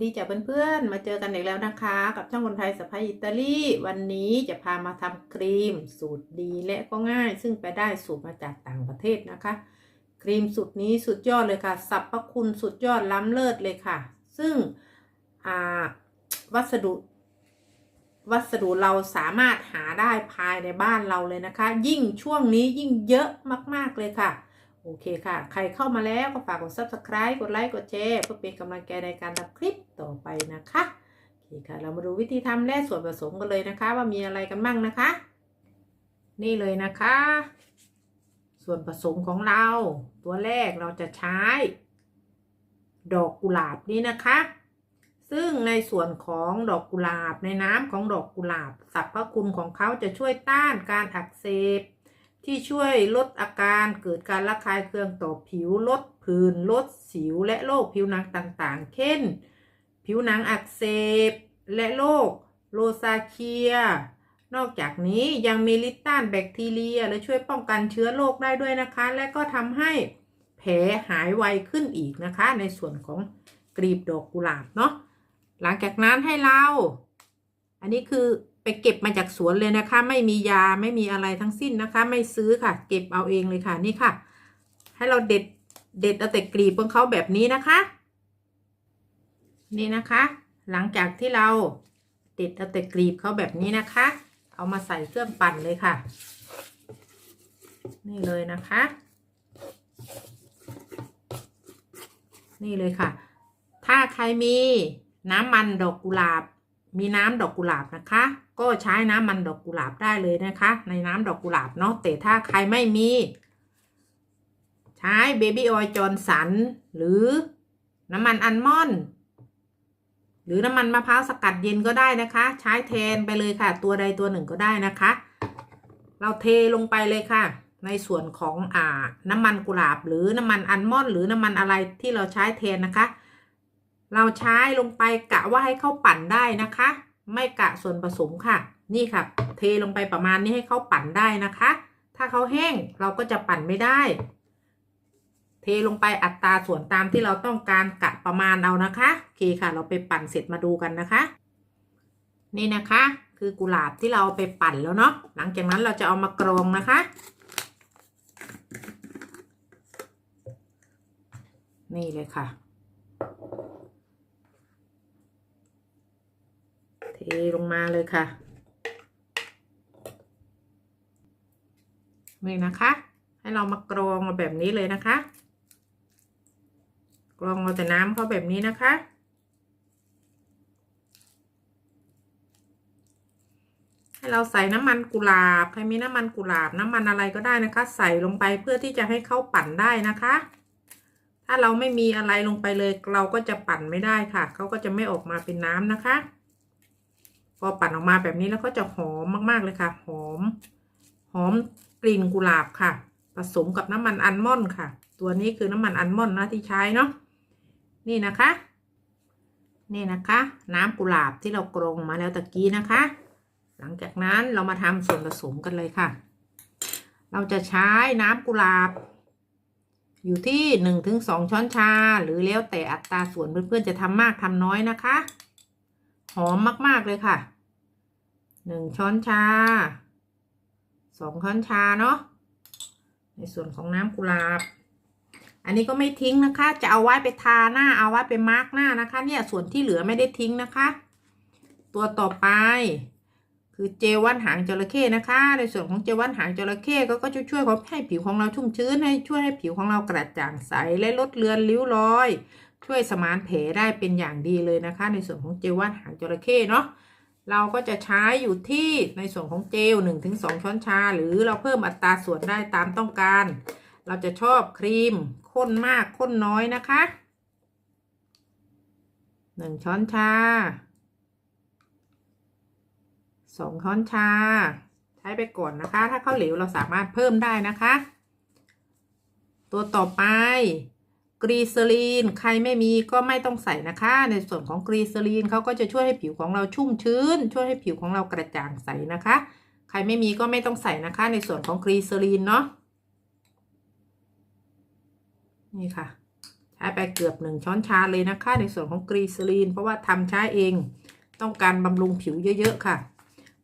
ดีจ้ะเพื่อนๆ มาเจอกันอีกแล้วนะคะ กับช่องคนไทยสภาอิตาลี วันนี้จะพามาทำครีมสูตรดีและก็ง่าย ซึ่งไปได้สูตรมาจากต่างประเทศนะคะ ครีมสูตรนี้สุดยอดเลยค่ะสรรพคุณสุดยอดล้ำเลิศเลยค่ะ ซึ่งวัสดุ วัสดุเราสามารถหาได้ภายในบ้านเราเลยนะคะ ยิ่งช่วงนี้ยิ่งเยอะมากๆเลยค่ะ โอเคค่ะ ใครเข้ามาแล้วก็ฝากกด subscribe กดไลค์กดแชร์เพื่อเป็นกำลังใจในการทำคลิปต่อไปนะคะโอเคค่ะ เรามาดูวิธีทำและส่วนผสมกันเลยนะคะ ว่ามีอะไรกันบ้างนะคะ นี่เลยนะคะ ส่วนผสมของเรา ตัวแรกเราจะใช้ ดอกกุหลาบนี้นะคะ ซึ่งในส่วนของดอกกุหลาบในน้ำของดอกกุหลาบสรรพคุณของเขาจะช่วยต้านการอักเสบ ที่ช่วยลดอาการเกิดการระคายเคืองต่อผิวลดผื่นลดสิวและโรคผิวหนังต่างๆ เช่น ผิวหนังอักเสบ และโรคโรซาเคีย นอกจากนี้ยังมีฤทธิ์ต้านแบคทีเรีย และช่วยป้องกันเชื้อโรคได้ด้วยนะคะ และก็ทำให้แผลหายไวขึ้นอีกนะคะ ในส่วนของกลีบดอกกุหลาบเนาะ หลังจากนั้นให้เรา อันนี้คือไปเก็บมาจากสวนเลยนะคะ ไม่มียาไม่มีอะไรทั้งสิ้นนะคะ ไม่ซื้อค่ะ เก็บเอาเองเลยค่ะนี่ค่ะ ให้เราเด็ดเด็ดเอาแต่กลีบของเขาแบบนี้นะคะ นี่นะคะ หลังจากที่เราเด็ดเอาแต่กลีบเขาแบบนี้นะคะ เอามาใส่เครื่องปั่นเลยค่ะ นี่เลยนะคะ นี่เลยค่ะ ถ้าใครมี น้ำมันดอกกุหลาบ มีน้ำดอกกุหลาบนะคะ ก็ใช้น้ำมันดอกกุหลาบได้เลยนะคะ ในน้ำดอกกุหลาบเนาะแต่ถ้าใครไม่มี ใช้เบบี้ออยล์จอร์นสันหรือน้ำมันอัลมอนด์หรือน้ำมันมะพร้าวสกัดเย็นก็ได้นะคะ ใช้แทนไปเลยค่ะ ตัวใดตัวหนึ่งก็ได้นะคะ เราเทลงไปเลยค่ะ ในส่วนของอ่าน้ำมันกุหลาบ หรือน้ำมันอัลมอนด์หรือน้ำมันอะไรที่เราใช้แทนนะคะ เราใช้ลงไปกะว่าให้เข้าปั่นได้นะคะ ไม่กะส่วนผสมค่ะ นี่ค่ะ เทลงไปประมาณนี้ให้เข้าปั่นได้นะคะ ถ้าเขาแห้งเราก็จะปั่นไม่ได้ เทลงไปอัตราส่วนตามที่เราต้องการกะประมาณเอานะคะโอเคค่ะ เราไปปั่นเสร็จมาดูกันนะคะ นี่นะคะ คือกุหลาบที่เราไปปั่นแล้วเนาะหลังจากนั้นเราจะเอามากรองนะคะ นี่เลยค่ะ เท ลงมาเลยค่ะ นี่นะคะ ให้เรามากรองมาแบบนี้เลยนะคะ กรองเอาแต่น้ำเขาแบบนี้นะคะ ให้เราใส่น้ำมันกุหลาบ ใครมีน้ำมันกุหลาบน้ำมันอะไรก็ได้นะคะ ใส่ลงไปเพื่อที่จะให้เข้าปั่นได้นะคะถ้าเราไม่มีอะไรลงไปเลย เราก็จะปั่นไม่ได้ค่ะ เขาก็จะไม่ออกมาเป็นน้ำนะคะ พอปั่นออกมาแบบนี้แล้วก็จะหอมมากๆเลยค่ะ หอม หอมกลิ่นกุหลาบค่ะ ผสมกับน้ำมันอัลมอนด์ค่ะ ตัวนี้คือน้ำมันอัลมอนด์นะที่ใช้เนาะนี่นะคะ นี่นะคะ น้ำกุหลาบที่เรากรองมาแล้วตะกี้นะคะ หลังจากนั้นเรามาทำส่วนผสมกันเลยค่ะ เราจะใช้น้ำกุหลาบ อยู่ที่หนึ่งถึงสองช้อนชา หรือแล้วแต่อัตราส่วนเพื่อนๆจะทำมากทำน้อยนะคะ หอมมาก ๆ เลยค่ะหนึ่งช้อนชาสองช้อนชาเนาะในส่วนของน้ำกุหลาบ อันนี้ก็ไม่ทิ้งนะคะ จะเอาไว้ไปทาหน้าเอาไว้ไปมาร์กหน้านะคะ เนี่ยส่วนที่เหลือไม่ได้ทิ้งนะคะ ตัวต่อไปคือเจลว่านหางจระเข้นะคะ ในส่วนของเจลว่านหางจระเข้ก็ก็จะช่วยให้ผิวของเราชุ่มชื้นให้ช่วยให้ผิวของเรากระจ่างใสและลดเลือนริ้วรอย ช่วยสมานแผลได้เป็นอย่างดีเลยนะคะ ในส่วนของเจลว่านหางจระเข้เนาะเราก็จะใช้อยู่ที่ในส่วนของเจล 1-2 ช้อนชา หรือเราเพิ่มอัตราส่วนได้ตามต้องการ เราจะชอบครีมข้นมากข้นน้อยนะคะหนึ่งช้อนชาสองช้อนชา ใช้ไปก่อนนะคะ ถ้าเข้าเหลวเราสามารถเพิ่มได้นะคะ ตัวต่อไป กรีซลีน ใครไม่มีก็ไม่ต้องใส่นะคะ ในส่วนของกรีซลีนเขาก็จะช่วยให้ผิวของเราชุ่มชื้น ช่วยให้ผิวของเรากระจ่างใสนะคะ ใครไม่มีก็ไม่ต้องใส่นะคะ ในส่วนของกรีซลีนเนาะนี่ค่ะ ใช้ไปเกือบหนึ่งช้อนชาเลยนะคะ ในส่วนของกรีซลีน เพราะว่าทำใช้เอง ต้องการบำรุงผิวเยอะ ๆ ค่ะ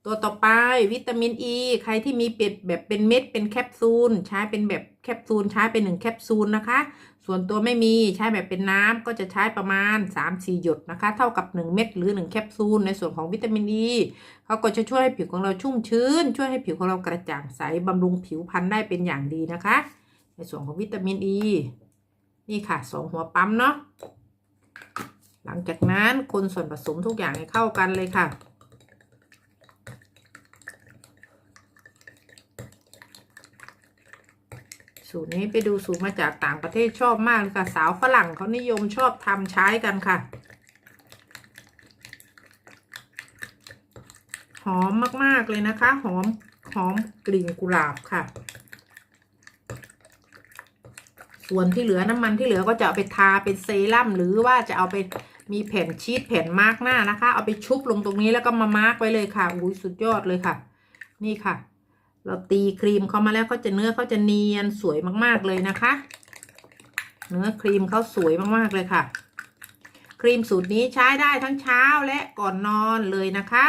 ตัวต่อไปวิตามินอ e, ีใครที่มีเป็ดแบบเป็นเม็ดเป็นแคปซูลใช้เป็นแบบแคปซูลใช้เป็นหนึ่งแคปซูลนะคะ ส่วนตัวไม่มีใช้แบบเป็นน้ำก็จะใช้ประมาณ 3-4 หยดนะคะ เท่ากับ 1 เม็ดหรือ 1 แคปซูลในส่วนของวิตามินอ e, ีเขาก็จะช่วยให้ผิวของเราชุ่มชื้น ช่วยให้ผิวของเรากระจ่างใสบำรุงผิวพรรณได้เป็นอย่างดีนะคะ ในส่วนของวิตามินอ e, ีนี่ค่ะสองหัวปั๊มเนาะหลังจากนั้นคนส่วนผสมทุกอย่างให้เข้ากันเลยค่ะ สูตรนี้ไปดูสูตรมาจากต่างประเทศชอบมากเลยค่ะ สาวฝรั่งเขานิยมชอบทำใช้กันค่ะ หอมมากๆเลยนะคะ หอมหอมกลิ่นกุหลาบค่ะ ส่วนที่เหลือน้ำมันที่เหลือก็จะเอาไปทาเป็นเซรั่มหรือว่าจะเอาไปมีแผ่นชีสแผ่นมาร์กหน้านะคะ เอาไปชุบลงตรงนี้แล้วก็มามาร์กไว้เลยค่ะอุ้ยสุดยอดเลยค่ะ นี่ค่ะ เราตีครีมเขามาแล้วเขาจะเนื้อเขาจะเนียนสวยมากๆเลยนะคะ เนื้อครีมเขาสวยมากๆเลยค่ะ ครีมสูตรนี้ใช้ได้ทั้งเช้าและก่อนนอนเลยนะคะ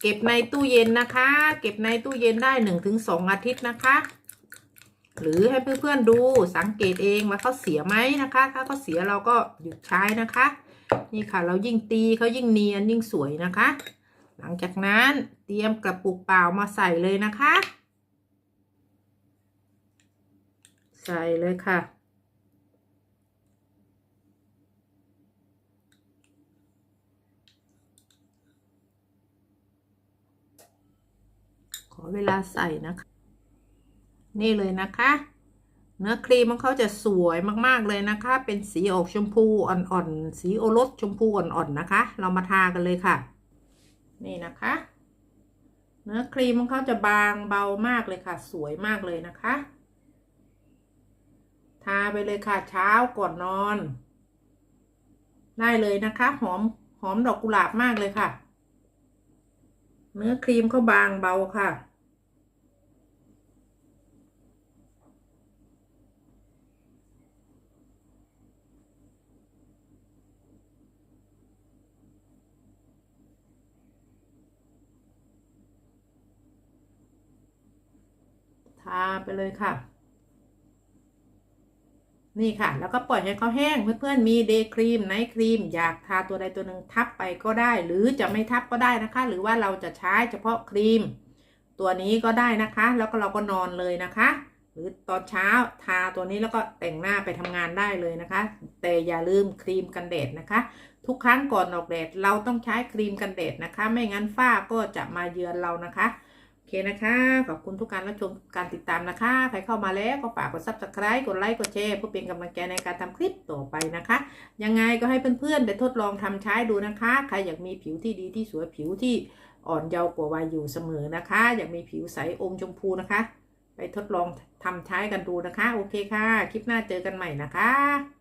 เก็บในตู้เย็นนะคะ เก็บในตู้เย็นได้หนึ่งถึงสองอาทิตย์นะคะ หรือให้เพื่อนๆดูสังเกตเองว่าเขาเสียไหมนะคะ ถ้าเขาเสียเราก็หยุดใช้นะคะ นี่ค่ะเรายิ่งตีเขายิ่งเนียนยิ่งสวยนะคะ หลังจากนั้นเตรียมกระปุกเปล่ามาใส่เลยนะคะ ใส่เลยค่ะ ขอเวลาใส่นะคะ นี่เลยนะคะ เนื้อครีมของเขาจะสวยมากๆเลยนะคะ เป็นสีออกชมพูอ่อนๆ สีโอรสชมพูอ่อนๆ นะคะ เรามาทากันเลยค่ะ นี่นะคะ เนื้อครีมของเขาจะบางเบามากเลยค่ะ สวยมากเลยนะคะ ทาไปเลยค่ะเช้าก่อนนอน ได้เลยนะคะ หอมหอมดอกกุหลาบมากเลยค่ะ เนื้อครีมเขาบางเบาค่ะ ทาไปเลยค่ะ นี่ค่ะ แล้วก็ปล่อยให้เขาแห้ง เพื่อนๆ มีเดย์ครีมไนท์ครีม อยากทาตัวใดตัวหนึ่งทับไปก็ได้ หรือจะไม่ทับก็ได้นะคะ หรือว่าเราจะใช้เฉพาะครีม ตัวนี้ก็ได้นะคะ แล้วก็เราก็นอนเลยนะคะ หรือตอนเช้าทาตัวนี้แล้วก็แต่งหน้าไปทำงานได้เลยนะคะ แต่อย่าลืมครีมกันแดดนะคะทุกครั้งก่อนออกแดดเราต้องใช้ครีมกันแดดนะคะ ไม่งั้นฝ้าก็จะมาเยือนเรานะคะ โอเคนะคะ ขอบคุณทุกการรับชมการติดตามนะคะ ใครเข้ามาแล้วก็ฝากกด subscribe กดไลค์กดแชร์เพื่อเป็นกำลังใจในการทำคลิปต่อไปนะคะ ยังไงก็ให้เพื่อนๆไปทดลองทำใช้ดูนะคะ ใครอยากมีผิวที่ดีที่สวยผิวที่อ่อนเยาว์กว่าวัยอยู่เสมอนะคะ อยากมีผิวใสอมชมพูนะคะ ไปทดลองทำใช้กันดูนะคะ โอเคค่ะ คลิปหน้าเจอกันใหม่นะคะ